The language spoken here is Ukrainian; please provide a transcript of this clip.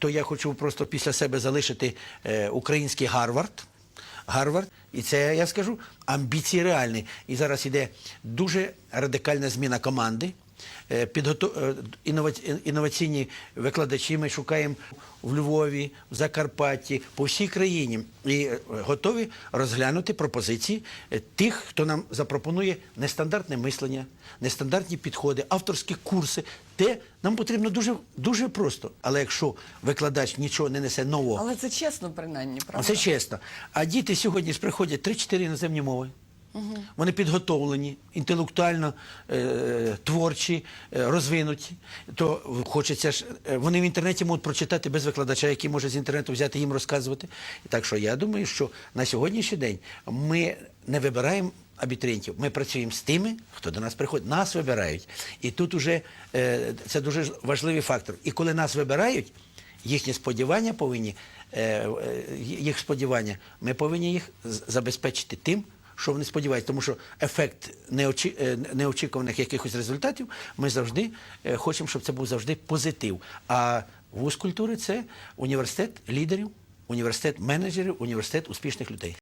то я хочу просто після себе залишити е, український Гарвард. Гарвард, і це я скажу, амбіції реальні. І зараз іде дуже радикальна зміна команди. Е, е, інноваційні викладачі ми шукаємо в Львові, в Закарпатті, по всій країні. І е, готові розглянути пропозиції тих, хто нам запропонує нестандартне мислення, нестандартні підходи, авторські курси. Те нам потрібно дуже, дуже просто. Але якщо викладач нічого не несе нового, Але це чесно, принаймні, правда? це чесно. А діти сьогодні приходять 3-4 іноземні мови. Вони підготовлені, інтелектуально е, творчі, е, розвинуті. То хочеться ж, е, вони в інтернеті можуть прочитати без викладача, який може з інтернету взяти їм розказувати. Так що я думаю, що на сьогоднішній день ми не вибираємо абітурієнтів, ми працюємо з тими, хто до нас приходить. Нас вибирають. І тут уже е, це дуже важливий фактор. І коли нас вибирають, їхні сподівання повинні, е, е, їх сподівання, ми повинні їх забезпечити тим, що вони сподіваються. Тому що ефект неочі, е, неочікуваних якихось результатів ми завжди е, хочемо, щоб це був завжди позитив. А вуз культури це університет лідерів, університет менеджерів, університет успішних людей.